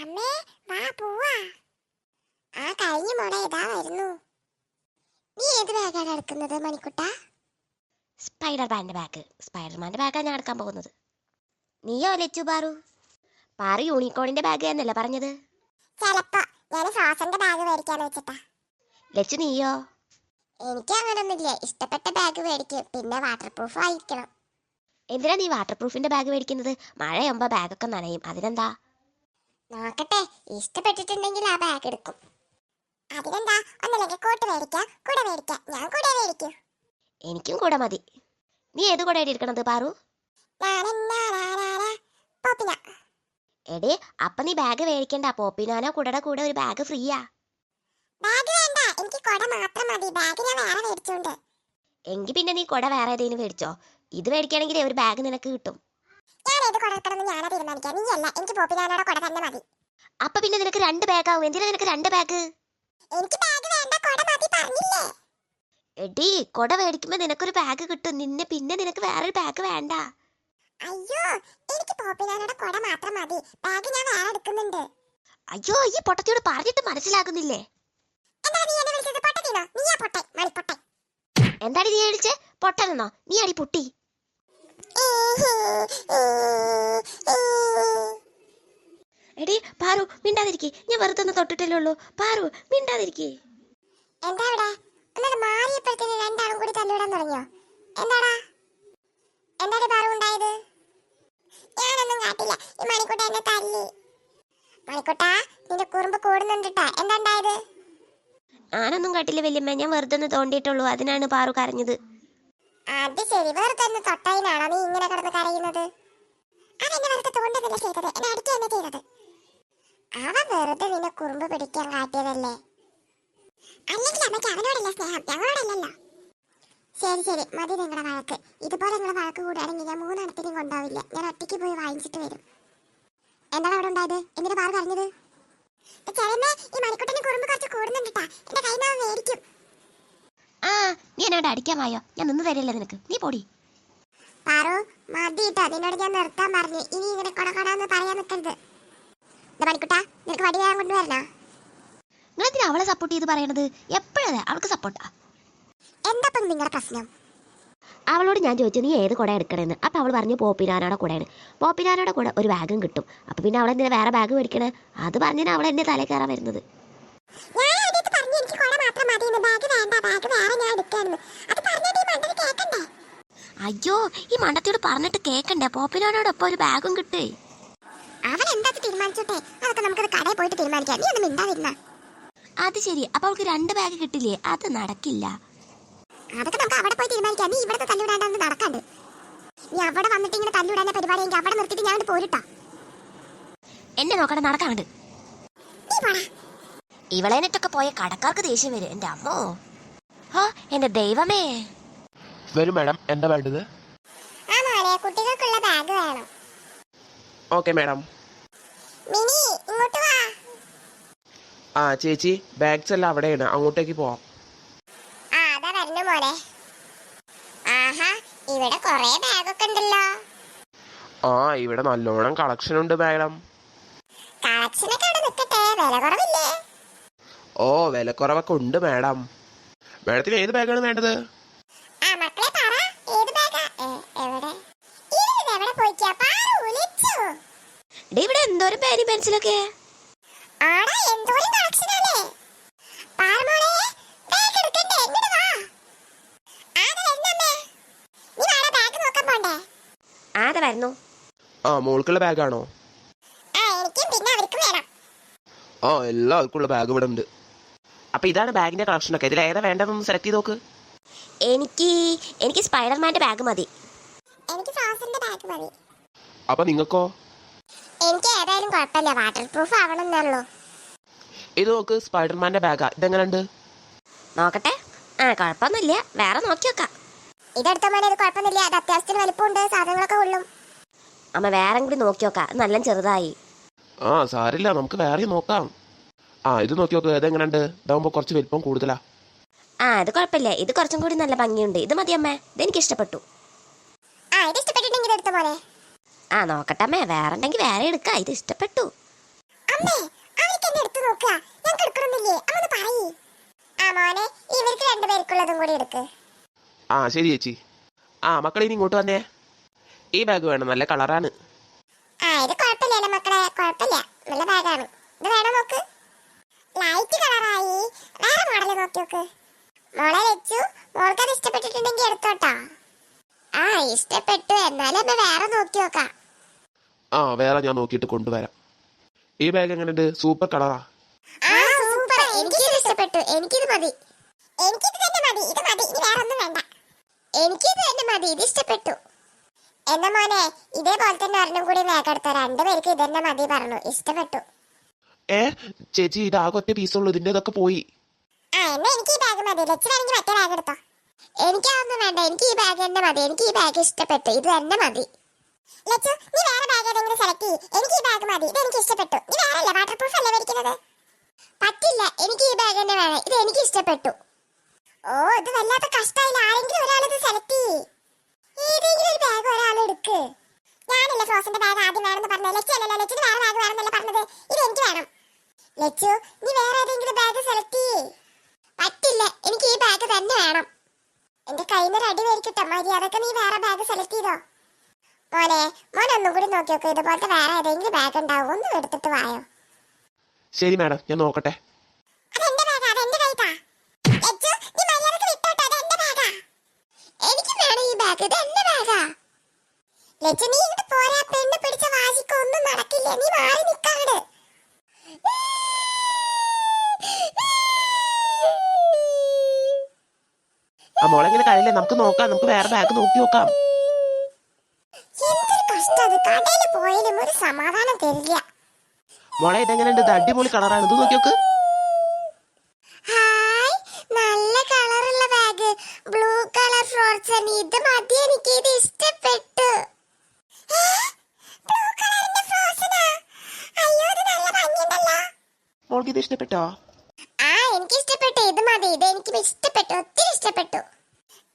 അമ്മേ വാ പോവാ. ആ കഴിഞ്ഞ മോളെ ഇതാ വരുന്നു. നീ ഏത് ബാഗാണ് എടുക്കുന്നത് മണിക്കുട്ട? സ്പൈഡർമാന്റെ ബാഗ്. സ്പൈഡർമാന്റെ ബാഗാണ് ഞാൻ എടുക്കാൻ പോകുന്നത്. നീയോ ലച്ചു പാറു? പാറു യൂണിക്കോണിന്റെ ബാഗ് എന്നല്ല പറഞ്ഞത്? ചിലപ്പോ ഞാൻ ഫ്രോസന്റെ ബാഗ് മേടിക്കാന്ന് വെച്ചിട്ടാ. ലച്ചു നീയോ? എനിക്ക് അങ്ങനൊന്നുമില്ല. ഇഷ്ടപ്പെട്ട ബാഗ് മേടിക്കും. പിന്നെ വാട്ടർ പ്രൂഫ് ആയിരിക്കണം. എന്തിനാ നീ വാട്ടർ പ്രൂഫിന്റെ ബാഗ് മേടിക്കുന്നത്? മഴയാകുമ്പോൾ ബാഗൊക്കെ നനയും. അതിനെന്താ? നോക്കട്ടെ. ഇഷ്ടപ്പെട്ടിട്ടുണ്ടെങ്കിൽ ആ ബാഗ് എടുക്കും. അതിനെന്താ ഒന്നല്ലെങ്കിൽ കോട്ട് മേടിക്കാം. കുട മേടിക്കാം. ഞാൻ കുട മേടിക്കും. എനിക്കും കൂടെ മതി. നീ ഏത് കൂടെ ഇരിക്കണത് പാറു? എടേ അപ്പൊ നീ ബാഗ് മേടിക്കണ്ട. പോപ്പിനാനോ കുടയുടെ കൂടെ ഒരു ബാഗ് ഫ്രീയാ ബാഗ് വേണ്ട. എനിക്ക് കുട മാത്രം മതി. ബാഗ് ഞാൻ വേറെ മേടിച്ചോണ്ട്. എങ്കിൽ പിന്നെ നീ കുട വേറെ ഏതെങ്കിലും മേടിച്ചോ? ഇത് മേടിക്കുകയാണെങ്കിൽ ഒരു ബാഗ് നിനക്ക് കിട്ടും. ഞാൻ ഏത് കുട എടുക്കണമെന്ന് ഞാനാ തീരുമാനിക്കാം? നീ അല്ല എനിക്ക് പോപ്പിനാനോടെ കുട തന്നെ മതി. അപ്പൊ പിന്നെ നിനക്ക് രണ്ട് ബാഗാവും. എന്തിനാ നിനക്ക് രണ്ട് ബാഗ്? എനിക്ക് ബാഗ് വേണ്ട കുട മതി പറഞ്ഞില്ലേ? എടി കുട മേടിക്കുമ്പോ നിനക്കൊരു ബാഗ് കിട്ടും. നിന്നെ പിന്നെ നിനക്ക് വേറൊരു ബാഗ് വേണ്ട. അയ്യോ എനിക്ക് പോപ്പിനാനോടെ കുട മാത്രം മതി. ബാഗ് ഞാൻ വേറെ എടുക്കുന്നുണ്ട്. അയ്യോ ഈ പൊട്ടത്തിയോട് പറഞ്ഞിട്ട് മനസ്സിലാകുന്നില്ലേ? എന്താ നീ എന്നെ വിളിച്ചത്? പൊട്ടത്തിനോ നീയാ പൊട്ടെ മണിപ്പൊട്ടെ എന്താണ് നീ വിളിച്ച്? പൊട്ടനെന്നോ നീ അടി പൊട്ടി. എടി പാറു മിണ്ടാതിരിക്കേ. ഞാൻ വെറുതെ ഒന്ന് തൊട്ടിട്ടല്ലേ ഉള്ളൂ. പാറു മിണ്ടാതിരിക്കേ. എന്താ ഇവിടെ എന്നിട്ട് മാറിയപ്പോഴത്തേന് രണ്ടാളും കൂടി തല്ലിവിടാൻ തുടങ്ങിയോ? എന്താടാ? എന്താടി പാറു ഉണ്ടായത്? ഞാനൊന്നും കാട്ടില്ല. ഈ മണിക്കൂട്ട എന്നെ തല്ലി. മണിക്കൂട്ട നിന്റെ കുറുമ്പ് കൂടുന്നുണ്ടിട്ടാ. എന്താ ഉണ്ടായത്? ഞാനൊന്നും കാട്ടില്ല വല്യമ്മ. ഞാൻ വെറുതെ ഒന്ന് തോണ്ടിയിട്ടുള്ളൂ. അതിനാണ് പാറു കരഞ്ഞത്. അത് ശരി വെറുതെ ഒന്ന് തൊട്ടതിനാണോ നീ ഇങ്ങനെ കിടന്ന് കരയുന്നത്? അവൻ എന്നെ വെറുതെ തോണ്ടുന്നില്ല ചെയ്തത് എന്നെ അടിക്കുക തന്നെ ചെയ്തത്. അവ വെറുതെ നിന്നെ കുറുമ്പ് പിടിക്കാൻ കാട്ടിയതല്ലേ? അല്ലെങ്കിൽ അമ്മയ്ക്ക് അവനോടല്ല സ്നേഹം ഞങ്ങളോടല്ലല്ലോ. ശരി ശരി മതി നിങ്ങളുടെ വഴക്ക്. ഇതുപോലെ നിങ്ങളുടെ വഴക്ക് കൂടുകയാണെങ്കിൽ ഞാൻ മൂന്നെണ്ണത്തിനും കൊണ്ടാവില്ല. ഞാൻ ഒറ്റയ്ക്ക് പോയി വാങ്ങിച്ചിട്ട് വരും. എന്താണ് അവിടെ ഉണ്ടായത്? എന്നിട്ട് പാറ പറഞ്ഞത് ചെലമേ ഈ മണിക്കുട്ടന് കുറുമ്പ് കുറച്ച് കൂടുന്നുണ്ടിട്ടാ എന്റെ കൈമാവ് മേടിക്കും. ആ നീ എന്നോട് അടിക്കാൻ വായോ? ഞാൻ നിന്ന് തരില്ല നിനക്ക്? നീ പൊടി. പാറു മതിട്ടോ നിന്നോട് ഞാൻ നിർത്താൻ പറഞ്ഞു. ഇനി ഇങ്ങനെ കൊടകൊടാന്ന് പറയാൻ നിൽക്കരുത് മണിക്കുട്ടാ നിനക്ക് വടി വേഗം കൊണ്ടുവരണോ? നിങ്ങൾ എന്തിനാ അവളെ സപ്പോർട്ട് ചെയ്ത് പറയണത്? എപ്പോഴതെ അവൾക്ക് സപ്പോർട്ടാ എന്താ ഇപ്പം നിങ്ങളുടെ പ്രശ്നം? അവളോട് ഞാൻ ചോദിച്ചു നീ ഏത് കുട എടുക്കണമെന്ന് അപ്പൊ അവൾ പറഞ്ഞു പോപ്പിനാനോടെ കൂടെയാണ്. പോപ്പിനാനോടെ കൂടെ ഒരു ബാഗും കിട്ടും. അപ്പോൾ പിന്നെ അവൾ എന്തിനാ വേറെ ബാഗ് മേടിക്കണേ? അത് പറഞ്ഞാൽ അവൾ എന്നെ തലേ കയറാൻ വരുന്നത്. ഞാൻ ആദ്യത്തെ പറഞ്ഞു എനിക്ക് കൊട മാത്രം മതി വേറെ ഞാൻ അത് പറഞ്ഞിട്ട് ഈ മണ്ടന് കേക്കണ്ടേ? അയ്യോ ഈ മണ്ടത്തിയോട് പറഞ്ഞിട്ട് കേക്കണ്ടേ? പോപ്പിനോടൊപ്പം ഒരു ബാഗും കിട്ടേ. അവൻ എന്താ തീരുമാനിച്ചോട്ടെ? അതൊക്കെ നമുക്ക് കടയിൽ പോയിട്ട് തീരുമാനിക്കാം. നീ ഒന്നും മിണ്ടാതിരുന്ന. അത് ശരി. അപ്പൊ അവൾക്ക് രണ്ട് ബാഗ് കിട്ടില്ലേ? അത് നടക്കില്ല. അതൊക്കെ നമുക്ക് അവിടെ പോയി തീരുമാനിക്കാം. നീ ഇവിടുത്തെ തല്ലുവിടാണ്ട് നടക്കാണ്ട്. നീ അവിടെ വന്നിട്ട് ഇങ്ങനെ തല്ലുവിടാൻ പരിപാടി എങ്കിൽ അവിടെ നിർത്തിയിട്ട് ഞാൻ പോരിട്ടാ. എന്നെ നോക്കണേ നടക്കാണ്ട്. ഇവളെന്നിട്ടൊക്കെ ഇവളേനിട്ടൊക്കെ പോയ കടക്കാർക്ക് ദേഷ്യം വരും. എന്റെ അമ്മോ. ആ എന്റെ ദൈവമേ. വരും മാഡം എന്താ വേണ്ടത്? ആ മോനെ കുട്ടികൾക്കുള്ള ബാഗ് വേണം. Okay madam. മിനി ഇങ്ങോട്ട് വാ. ആ ചേച്ചി ബാഗ്സ് എല്ലാം അവിടെയാണ്. അങ്ങോട്ടേക്ക് പോവാം. ആ അതാ വരുന്നു മോനെ ആഹാ ഇവിടെ കൊറേ ബാഗൊക്കെ ഉണ്ടല്ലോ. ആ ഇവിടെ നല്ലോണം കളക്ഷൻ ഉണ്ട് മാഡം. കളക്ഷനൊക്കെ അവിടെ നിൽക്കട്ടെ വില കുറവില്ലേ? ഓ വിലക്കുറവൊക്കെ ഉണ്ട് മാഡം. മാഡത്തിന് ഏത് ബാഗാണ് വേണ്ടത്? ആ മക്കളെ പറ. ഏത് ബാഗാ? എവിടെ? ഇത് എവിടെ പോയിക്കാ? പാറു വിളിച്ചു ഡേ ഇവിടെ എന്തോരം പേരും പെൻസിലൊക്കെ? ആ മോൾക്കുള്ള ബാഗാണോ ആ എനിക്കും പിന്നെ അവർക്കും വേണം. ആ എല്ലാവർക്കുള്ള ബാഗ് ഇവിടെ ഉണ്ട്. അപ്പൊ ഇതാണ് ബാഗിന്റെ കളക്ഷൻ ഒക്കെ. ഇതിൽ ഏതാ വേണ്ടതെന്ന് സെലക്ട് ചെയ്ത് നോക്ക്. എനിക്ക് എനിക്ക് സ്പൈഡർമാന്റെ ബാഗ് മതി. എനിക്ക് ഫ്രോസന്റെ ബാഗ് മതി. അപ്പൊ നിങ്ങൾക്കോ? എനിക്ക് ഏതായാലും കുഴപ്പമില്ല. വാട്ടർ പ്രൂഫ് ആവണമെന്നുള്ളൂ ഇത് നോക്ക് സ്പൈഡർമാന്റെ ബാഗാ ഇതെങ്ങനെയുണ്ട് നോക്കട്ടെ. ആ കുഴപ്പമൊന്നുമില്ല. വേറെ നോക്കി നോക്കാം ഇതെടുത്ത മോനെ ഇത് കുഴപ്പമൊന്നുമില്ല. അത് അത്യാവശ്യത്തിന് വലിപ്പമുണ്ട്. സാധനങ്ങളൊക്കെ കൊള്ളും. അമ്മ വേറെ കൂടി നോക്കി നോക്കാം നല്ല ചെറുതായി. ആ സാരില്ല. നമുക്ക് വേറെ നോക്കാം. ആ ഇത് നോക്കി നോക്കുക ഇതെങ്ങനെയുണ്ട് ഇതാകുമ്പോൾ കുറച്ച് വലിപ്പം കൂടുതലാ. ആ അത് കുഴപ്പമില്ല. ഇത് കുറച്ചും കൂടി നല്ല ഭംഗിയുണ്ട്. ഇത് മതി അമ്മേ. ഇതെനിക്ക് ഇഷ്ടപ്പെട്ടു ആ ഇത് ഇഷ്ടപ്പെട്ടിട്ടുണ്ടെങ്കിൽ ഇത് എടുത്ത മോനെ ആ നോക്കട്ടെ അമ്മേ. വേറെ ഉണ്ടെങ്കിൽ വേറെ എടുക്കാം. ഇത് ഇഷ്ടപ്പെട്ടു. അമ്മേ അവർക്ക് എന്നെ എടുത്തു നോക്കുക. ഞങ്ങൾക്ക് എടുക്കണമെന്നില്ലേ അമ്മ ഒന്ന് പറയ്. ആ മോനെ ഇവർക്ക് രണ്ടുപേർക്കുള്ളതും കൂടി എടുക്ക്. ആ ശരി ചേച്ചി. ആ മക്കളെ ഇനി ഇങ്ങോട്ട് വന്നേ. ഈ ബാഗ് വേണം. നല്ല കളറാണ് ആ ഇത് കുഴപ്പമില്ലല്ലോ മക്കളെ കുഴപ്പമില്ല നല്ല ബാഗാണ് ഇത് വേണോ നോക്ക് ലൈറ്റ് കളറായി വേറെ നോക്ക്. മോളെ വെച്ചു മോൾക്കത് ഇഷ്ടപ്പെട്ടിട്ടുണ്ടെങ്കിൽ എടുത്തോട്ടാ. ആ ഇഷ്ടപ്പെട്ടു. എന്നാലും അമ്മ വേറെ നോക്കി നോക്കാം. ആ വേറെ ഞാൻ നോക്കിയിട്ട് കൊണ്ടുവരാം. ഈ ബാഗ് എങ്ങനെയുണ്ട്? സൂപ്പർ കളറാ ആ? സൂപ്പർ എനിക്കിത് ഇഷ്ടപ്പെട്ടു. എനിക്കിത് മതി. എനിക്കിത് തന്നെ മതി. ഇത് മതി. ഇനി വേറെ ഒന്നും വേണ്ട. എനിക്കിത് തന്നെ മതി. ഇത് ഇഷ്ടപ്പെട്ടു. എന്നാ മോനെ ഇതേപോലെ തന്നെ ഒരെണ്ണം കൂടി വേഗം എടുത്തോ. രണ്ടുപേർക്ക് ഇത് തന്നെ മതി പറഞ്ഞു. ഇഷ്ടപ്പെട്ടു. ഏ ചേച്ചി ഇത് ആകെ ഒറ്റ പീസുള്ളൂ ഇതിന്റെ ഇതൊക്കെ പോയി. ആ എന്നാ എനിക്ക് ഈ ബാഗ് മതി. ലച്ചിനാണെങ്കിൽ മറ്റേ ബാഗ് എടുത്തോ. എനിക്കതൊന്നും വേണ്ട. എനിക്ക് ഈ ബാഗ് തന്നെ മതി. എനിക്ക് ഈ ബാഗ് ഇഷ്ടപ്പെട്ടു. ഇത് തന്നെ മതി. ലച്ചു നീ വേറെ ബാഗ് ഏതെങ്കിലും സെലക്ട് ചെയ്യ്. എനിക്ക് ഈ ബാഗ് മതി. ഇത് എനിക്ക് ഇഷ്ടപ്പെട്ടു. നീ വേറെ അല്ലേ? വാട്ടർ പ്രൂഫ് അല്ലേ മേടിക്കുന്നത്? പറ്റില്ല. എനിക്ക് ഈ ബാഗ് തന്നെ വേണം. ഇത് എനിക്ക് ഇഷ്ടപ്പെട്ടു. ഓ ഇത് വല്ലാത്ത കഷ്ടമായില്ല ആരെങ്കിലും ഒരാളിത് സെലക്ട് ചെയ്യ്. ഏതെങ്കിലും ഒരു ബാഗ് ഒരാൾ എടുക്ക്. ഞാനല്ലേ ഫ്രോസിന്റെ ബാഗ് ആദ്യം വേണമെന്ന് പറഞ്ഞത്. ലച്ചു അല്ലല്ലോ. ലച്ചു വേറെ ബാഗ് വേണമെന്നല്ല പറഞ്ഞത്. ഇത് എനിക്ക് വേണം. ലച്ചു നീ വേറെ ഏതെങ്കിലും പറ്റില്ല എനിക്ക് ഈ ബാഗ് തന്നെ വേണം. എന്റെ കയ്യിൽ നിന്ന് അടി മേടിക്കട്ടെ മര്യാദയ്ക്ക് നീ വേറെ ബാഗ് സെലക്ട് ചെയ്തോ. മോനെ മോനെ ഒന്നും കൂടി നോക്കി നോക്ക് ഇതുപോലത്തെ വേറെ ഏതെങ്കിലും ബാഗ് ഉണ്ടാവും? ഒന്നും എടുത്തിട്ട് വായോ. ശരി മാഡം ഞാൻ നോക്കട്ടെ അതെന്റെ ബാഗാ അതെന്റെ കൈത്താ ലച്ചു നീ മര്യാദയ്ക്ക് വിട്ടോട്ടോ അതെന്റെ ബാഗാ എനിക്ക് വേണം ഈ ബാഗ് ഇത് എന്റെ ബാഗാ ലച്ചു നീ ഇങ്ങോട്ട് പോരാ പെണ്ണ് പിടിച്ച വാശിക്ക് ഒന്നും നടക്കില്ല നീ മാറി നിക്കാട് ആ മോളെ ഇങ്ങനെ കഴിയില്ലേ നമുക്ക് നോക്കാം നമുക്ക് വേറെ ബാഗ് നോക്കി നോക്കാം. മോളെ ഇതെങ്ങനെ ഉണ്ട് അടിപൊളി കളറാണ് ഇത് നോക്കി നോക്ക്. നല്ല കളറുള്ള ബാഗ് ബ്ലൂ കളർ ഫ്രോട്ട്സൺ ഇത് മതി എനിക്ക്. ഇത് ഇഷ്ടപ്പെട്ടു. മോൾക്ക് ഇത് ഇഷ്ടപ്പെട്ടോ? ആ എനിക്ക് ഇഷ്ടപ്പെട്ടു. ഇത് മതി. ഇത് എനിക്ക് ഇഷ്ടപ്പെട്ടു. ഒത്തിരി ഇഷ്ടപ്പെട്ടു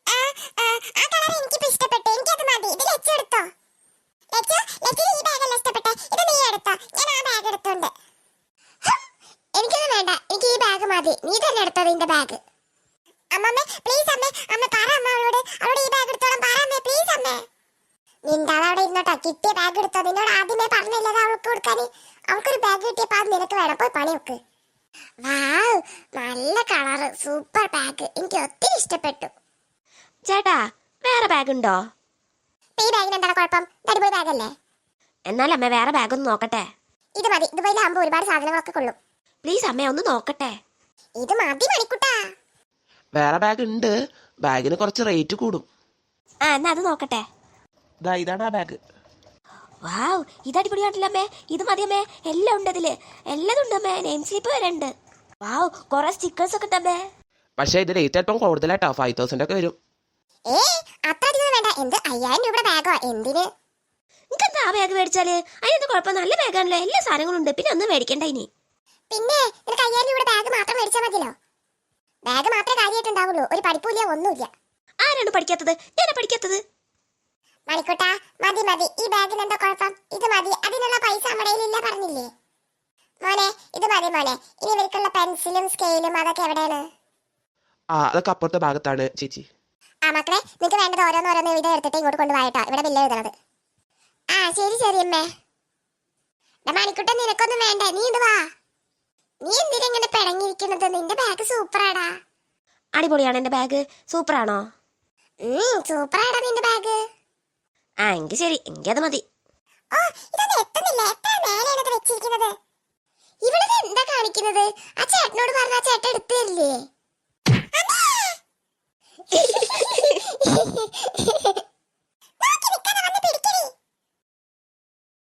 ആ ആ ആ കളർ എനിക്ക് ഇഷ്ടപ്പെട്ടു എനിക്കത് മതി ഇത് ലച്ചു എടുത്തോ ലച്ചു ലച്ചു ഈ ബാഗ് അല്ല ഇഷ്ടപ്പെട്ടെ ഇത് നീ എടുത്തോ ഞാൻ ആ ബാഗ് എടുത്തോണ്ട് ഹും, എനിക്കൊന്നും വേണ്ട എനിക്ക് ഈ ബാഗ് മതി നീ തന്നെ എടുത്തോ നിന്റെ ബാഗ് അമ്മമ്മേ പ്ലീസ് അമ്മേ അമ്മ പറ അമ്മ അവളോട്. അവളോട് ഈ ബാഗ് എടുത്തോളം. പറ അമ്മേ പ്ലീസ് അമ്മേ. നിന്റെ അവിടെ ഇരുന്നോട്ടോ. കിട്ടിയ ബാഗ് എടുത്തോ? നിന്നോട് ആദ്യമേ പറഞ്ഞില്ലത് അവൾക്ക് കൊടുക്കാൻ. അവൾക്കൊരു ബാഗ് കിട്ടിയപ്പോ അത് നിനക്ക് വേണം. പോയി പണി വെക്ക്. വാവ് നല്ല കളറ് സൂപ്പർ ബാഗ് എനിക്ക് ഒത്തിരി ഇഷ്ടപ്പെട്ടു. ചേട്ടാ വേറെ ബാഗ് ഉണ്ടോ? ഈ ബാഗിന് എന്താണ് കുഴപ്പം? അടിപൊളി ബാഗല്ലേ എന്നാലും അമ്മ വേറെ ബാഗ് ഒന്ന് നോക്കട്ടെ. ഇത് മതി. ഇതുപോലെയാകുമ്പോൾ ഒരുപാട് സാധനങ്ങളൊക്കെ കൊള്ളും. പ്ലീസ് അമ്മ ഒന്ന് നോക്കട്ടെ. ഇത് മതി മണിക്കുട്ടാ. വേറെ ബാഗ് ഉണ്ട് ബാഗിന് കുറച്ച് റേറ്റ് കൂടും. ആ എന്നാ അത് നോക്കട്ടെ. ദാ ഇതാണ് ആ ബാഗ്. വാവ് ഇത് അടിപൊളിയാണല്ലോ അമ്മേ. ഇത് മതി അമ്മേ. എല്ലാം ഉണ്ട് അതിൽ. എല്ലാം ഉണ്ട് അമ്മേ. നെയിം സ്ലിപ്പ് വരെ ഉണ്ട്. വാവ് കുറെ സ്റ്റിക്കേഴ്സ് ഒക്കെ ഉണ്ട് അമ്മേ. പക്ഷേ ഇത് റേറ്റ് അല്പം കൂടുതലായിട്ടോ ഫൈവ് തൗസൻഡ് ഒക്കെ വരും. ഏ അത്ര അധികം വേണ്ട. എന്ത് അയ്യായിരം രൂപയുടെ ബാഗോ? എന്തിന്? നിങ്ങൾക്ക് എന്താ ആ ബാഗ് മേടിച്ചാൽ? അതിനെന്താ കുഴപ്പം നല്ല ബാഗാണല്ലോ എല്ലാ സാധനങ്ങളും ഉണ്ട്. പിന്നെ ഒന്നും മേടിക്കണ്ട ഇനി. പിന്നെ നിനക്ക് അയ്യായിരം രൂപയുടെ ബാഗ് മാത്രം മേടിച്ചാൽ മതിയല്ലോ ബാഗ് മാത്രമേ കാര്യമായിട്ടുണ്ടാവുള്ളൂ ഒരു പഠിപ്പില്ല ഒന്നുമില്ല. ആരാണ് പഠിക്കാത്തത്? ഞാനാ പഠിക്കാത്തത്? മണിക്കുട്ടാ മതി മതി. ഈ ബാഗിന് എന്താ കുഴപ്പം? ഇത് മതി. അതിനുള്ള പൈസ നമ്മുടെ കയ്യിലില്ല പറഞ്ഞില്ലേ? മോനെ ഇത് മതി മോനെ. ഇനി ഇവർക്കുള്ള പെൻസിലും സ്കെയിലും അതൊക്കെ എവിടെയാണ്? ആ അതൊക്കെ അപ്പുറത്തെ ഭാഗത്താണ് ചേച്ചി. ആ മക്കളെ നിങ്ങൾക്ക് വേണ്ടത് ഓരോന്നോരോന്ന് എഴുതി എടുത്തിട്ട് ഇങ്ങോട്ട് കൊണ്ടുപോയിട്ടോ. ഇവിടെ ബില്ല് എഴുതണത്. ആ ശരി ശരി അമ്മേ. എടാ മണിക്കുട്ടൻ നിനക്കൊന്നും വേണ്ട. നീ ഇത് വാ. നീ എന്തിനാ ഇങ്ങനെ പിടങ്ങിയിരിക്കുന്നത് നിന്റെ ബാഗ് സൂപ്പറാടാ. അടിപൊളിയാണ് എന്റെ ബാഗ് സൂപ്പറാണോ? സൂപ്പറാടാ നിന്റെ ബാഗ് ആ എങ്കിൽ ശരി. എനിക്കത് മതി. ഓ ഇതൊന്നും എത്തുന്നില്ല. എത്ര മേലെയാണ് ഇത് വെച്ചിരിക്കുന്നത്? ഇവിടെ എന്താ കാണിക്കുന്നത്? ആ ചേട്ടനോട് പറഞ്ഞ ആ ചേട്ടൻ എടുത്തു തരില്ലേ അമ്മേ!